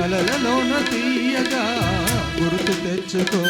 కలలలోన తీయగా గుర్తు తెచ్చుకో.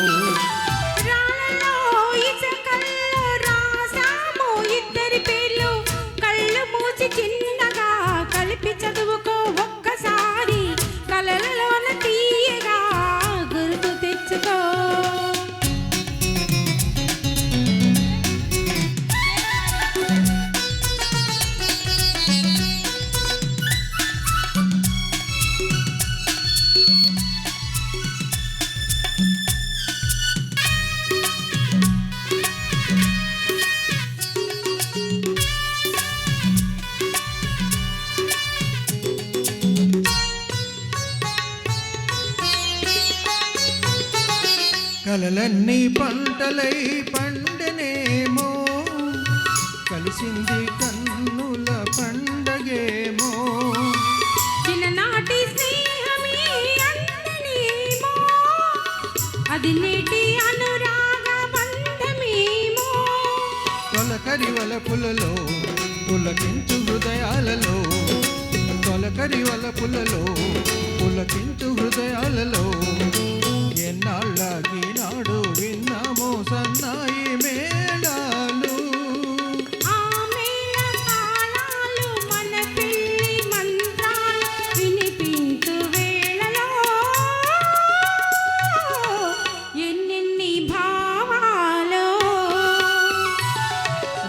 కలలన్నీ పంటలై పండనేమో? కలిసింది కన్నుల పండగేమో? చిన్ననాటి స్నేహమే అందనేమో అది నేటి అనురాగ బంధమేమో? తొలకరి వలపులలో పులకించు హృదయాలలో తొలకరి వలపులలో పులకించు హృదయాలలో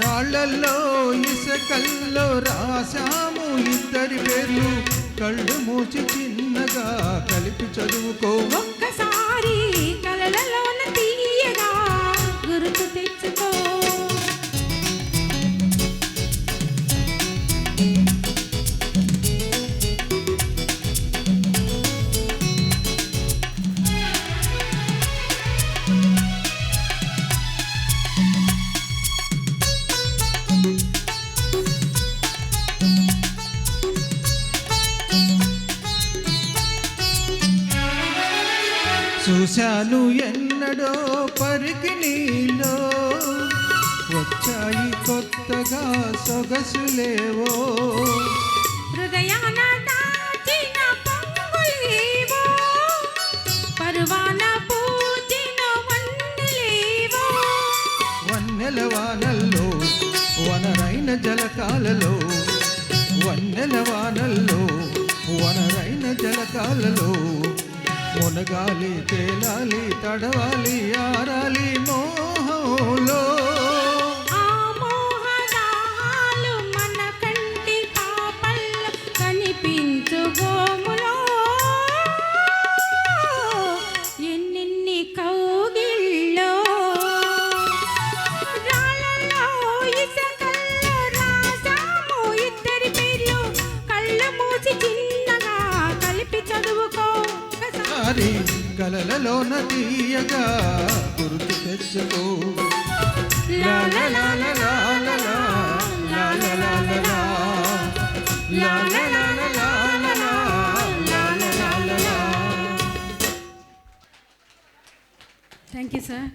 రాళ్ళల్లో ఇసుకల్లో రాశాము ఇద్దరి పేర్లు. కళ్ళు మూసి చిన్నగా కలిపి చదువుకో. ఒక్కసారి చూశాను ఎన్నడో పరికి నీలో వచ్చాయి కొత్తగా సొగసులేవో హృదయాన దాచిన పొంగులేవో పరువాన పూజిన వన్నెలేవో వన్నెల వానల్లో వనరైన జలకాలలో వన్నెల వానల్లో వనరైన జలకాలలో మునగాలి తేలాలి తడవాలి ఆరాలి లా లా లా లా లా. Thank you sir